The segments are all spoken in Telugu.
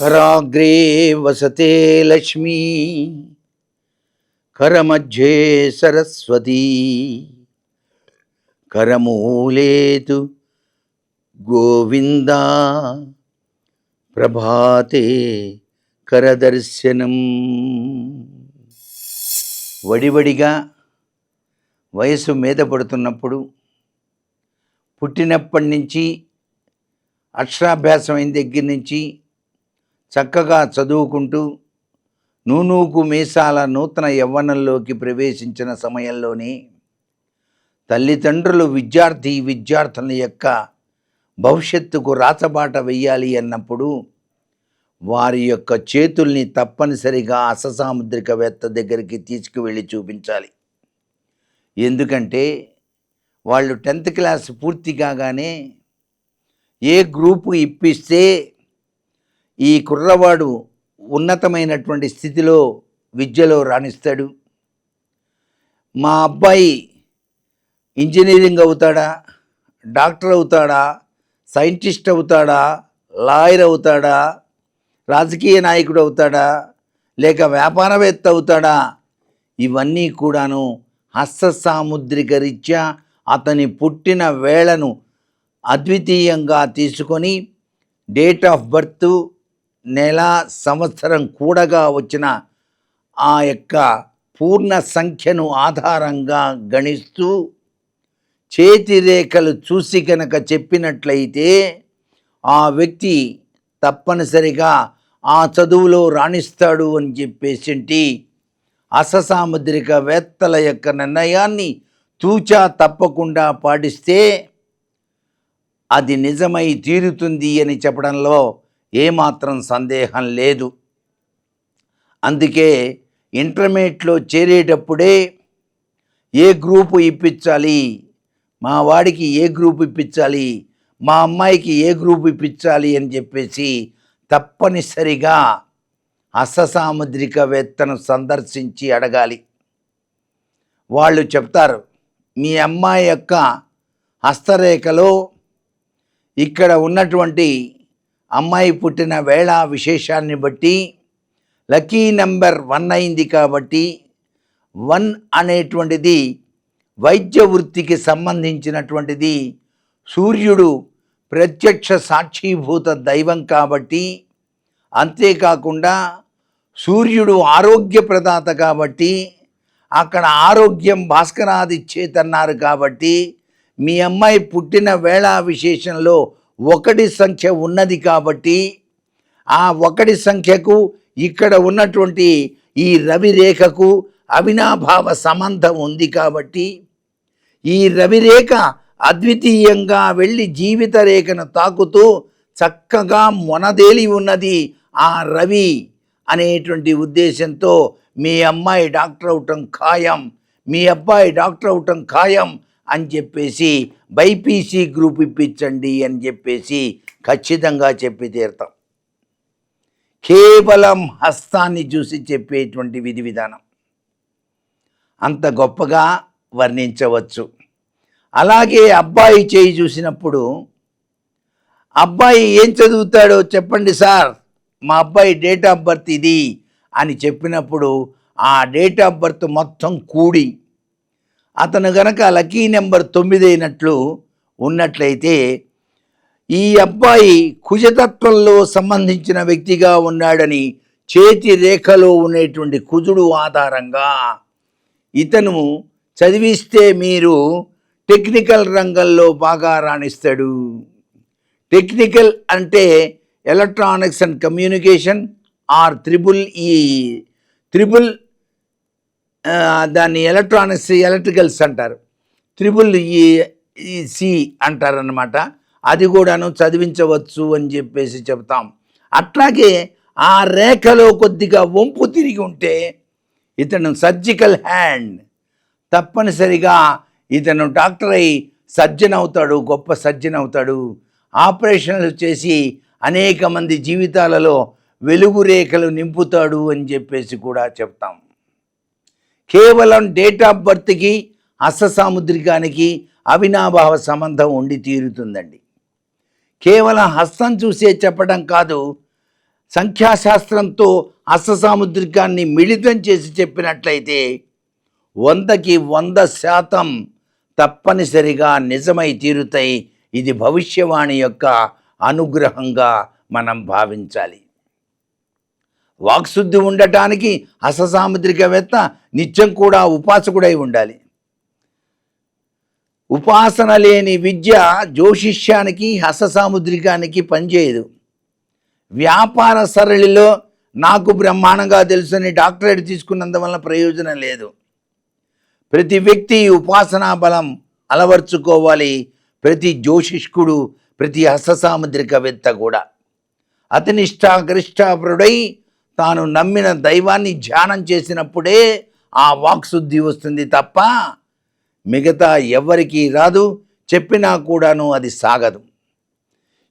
कराग्रे वसते लक्ष्मी करमध्ये सरस्वती करमूले तु గోవిందా ప్రభాతే కరదర్శనం వడివడిగా వయసు మీద పడుతున్నప్పుడు పుట్టినప్పటి నుంచి అక్షరాభ్యాసం అయిన దగ్గర నుంచి చక్కగా చదువుకుంటూ నూనూకు మీసాల నూతన యవ్వనంలోకి ప్రవేశించిన సమయంలోనే తల్లిదండ్రులు విద్యార్థి విద్యార్థుల యొక్క భవిష్యత్తుకు రాచబాట వెయ్యాలి అన్నప్పుడు వారి యొక్క చేతుల్ని తప్పనిసరిగా అససాముద్రికవేత్త దగ్గరికి తీసుకువెళ్ళి చూపించాలి. ఎందుకంటే వాళ్ళు టెన్త్ క్లాస్ పూర్తి కాగానే ఏ గ్రూపు ఇప్పిస్తే ఈ కుర్రవాడు ఉన్నతమైనటువంటి స్థితిలో విద్యలో రాణిస్తాడు. మా అబ్బాయి ఇంజనీరింగ్ అవుతాడా? డాక్టర్ అవుతాడా? సైంటిస్ట్ అవుతాడా? లాయర్ అవుతాడా? రాజకీయ నాయకుడు అవుతాడా? లేక వ్యాపారవేత్త అవుతాడా? ఇవన్నీ కూడాను హస్తసాముద్రిక రీత్యా అతని పుట్టిన వేళను అద్వితీయంగా తీసుకొని డేట్ ఆఫ్ బర్త్ నెల సంవత్సరం కూడగా వచ్చిన ఆ యొక్క పూర్ణ సంఖ్యను ఆధారంగా గణిస్తూ చేతి రేఖలు చూసి కనుక చెప్పినట్లయితే ఆ వ్యక్తి తప్పనిసరిగా ఆ చదువులో రాణిస్తాడు అని చెప్పేసింటి. అససాముద్రిక వేత్తల యొక్క నిర్ణయాన్ని తూచా తప్పకుండా పాటిస్తే అది నిజమై తీరుతుంది అని చెప్పడంలో ఏమాత్రం సందేహం లేదు. అందుకే ఇంటర్మీడియట్లో చేరేటప్పుడే ఏ గ్రూపు ఇప్పించాలి? మా వాడికి ఏ గ్రూప్ ఇప్పించాలి? మా అమ్మాయికి ఏ గ్రూప్ ఇప్పించాలి అని చెప్పేసి తప్పనిసరిగా అససాముద్రికవేత్తను సందర్శించి అడగాలి. వాళ్ళు చెప్తారు మీ అమ్మాయి యొక్క హస్తరేఖలో ఇక్కడ ఉన్నటువంటి అమ్మాయి పుట్టిన వేళ విశేషాన్ని బట్టి లక్కీ నెంబర్ వన్ అయింది కాబట్టి వన్ అనేటువంటిది వైద్య వృత్తికి సంబంధించినటువంటిది సూర్యుడు ప్రత్యక్ష సాక్షీభూత దైవం కాబట్టి అంతేకాకుండా సూర్యుడు ఆరోగ్య ప్రదాత కాబట్టి అక్కడ ఆరోగ్యం భాస్కరాది చేతన్నారు కాబట్టి మీ అమ్మాయి పుట్టిన వేళ విశేషంలో ఒకటి సంఖ్య ఉన్నది కాబట్టి ఆ ఒకటి సంఖ్యకు ఇక్కడ ఉన్నటువంటి ఈ రవి రేఖకు అవినాభావ సంబంధం ఉంది కాబట్టి ఈ రవిరేఖ అద్వితీయంగా వెళ్ళి జీవిత రేఖను తాకుతూ చక్కగా మొనదేలి ఉన్నది ఆ రవి అనేటువంటి ఉద్దేశంతో మీ అమ్మాయి డాక్టర్ అవటం ఖాయం మీ అబ్బాయి డాక్టర్ అవటం ఖాయం అని చెప్పేసి బైపీసీ గ్రూప్ ఇప్పించండి అని చెప్పేసి ఖచ్చితంగా చెప్పి తీరుతాం. కేవలం హస్తాన్ని చూసి చెప్పేటువంటి విధి విధానం. అంత గొప్పగా వర్ణించవచ్చు. అలాగే అబ్బాయి చేయి చూసినప్పుడు అబ్బాయి ఏం చదువుతాడో చెప్పండి సార్ మా అబ్బాయి డేట్ ఆఫ్ బర్త్ ఇది అని చెప్పినప్పుడు ఆ డేట్ ఆఫ్ బర్త్ మొత్తం కూడి అతను గనక లక్కీ నెంబర్ తొమ్మిది అయినట్లు ఉన్నట్లయితే ఈ అబ్బాయి కుజతత్వంలో సంబంధించిన వ్యక్తిగా ఉన్నాడని చేతి రేఖలో ఉండేటువంటి కుజుడు ఆధారంగా ఇతను చదివిస్తే మీరు టెక్నికల్ రంగంలో బాగా రాణిస్తాడు. టెక్నికల్ అంటే electronics and communication or triple E. Triple దాన్ని ఎలక్ట్రానిక్స్ ఎలక్ట్రికల్స్ అంటారు. త్రిబుల్ ఈ సి అంటారనమాట అది కూడాను చదివించవచ్చు అని చెప్పేసి చెప్తాం. అట్లాగే ఆ రేఖలో కొద్దిగా వంపు తిరిగి ఉంటే ఇతను సర్జికల్ హ్యాండ్. తప్పనిసరిగా ఇతను డాక్టర్ అయి సర్జన్ అవుతాడు గొప్ప సర్జన్ అవుతాడు. ఆపరేషన్లు చేసి అనేక మంది జీవితాలలో వెలుగు రేఖలు నింపుతాడు అని చెప్పేసి కూడా చెప్తాం. కేవలం డేట్ ఆఫ్ బర్త్కి హస్తసాముద్రికానికి అవినాభావ సంబంధం ఉండి తీరుతుందండి. కేవలం హస్తం చూసే చెప్పడం కాదు సంఖ్యాశాస్త్రంతో హస్తసాముద్రికాన్ని మిళితం చేసి చెప్పినట్లయితే వందకి వంద శాతం తప్పనిసరిగా నిజమై తీరుతాయి. ఇది భవిష్యవాణి యొక్క అనుగ్రహంగా మనం భావించాలి. వాక్శుద్ధి ఉండటానికి అససాముద్రికవేత్త నిత్యం కూడా ఉపాసకుడై ఉండాలి. ఉపాసన లేని విద్య జ్యోషిష్యానికి హససాముద్రికానికి పనిచేయదు. వ్యాపార సరళిలో నాకు బ్రహ్మాండంగా తెలుసని డాక్టరేట్ తీసుకున్నందువల్ల ప్రయోజనం లేదు. ప్రతి వ్యక్తి ఉపాసనా బలం అలవర్చుకోవాలి. ప్రతి జ్యోషిష్కుడు ప్రతి హస్తసాముద్రికవేత్త కూడా. అతనిష్టాగరిష్టాపరుడై తాను నమ్మిన దైవాన్ని ధ్యానం చేసినప్పుడే ఆ వాక్శుద్ధి వస్తుంది తప్ప మిగతా ఎవ్వరికీ రాదు. చెప్పినా కూడాను అది సాగదు.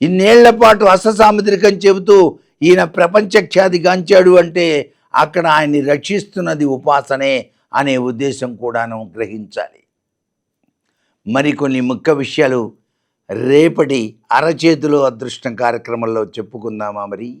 ఇన్నేళ్ళ పాటు హస్తసాముద్రికం చెబుతూ ఈయన ప్రపంచఖ్యాతి గాంచాడు అంటే అక్కడ ఆయన్ని రక్షిస్తున్నది ఉపాసనే అనే ఉద్దేశం కూడాను గ్రహించాలి. మరికొన్ని ముఖ్య విషయాలు రేపటి అరచేతిలో అదృష్టం కార్యక్రమంలో చెప్పుకుందామా మరి?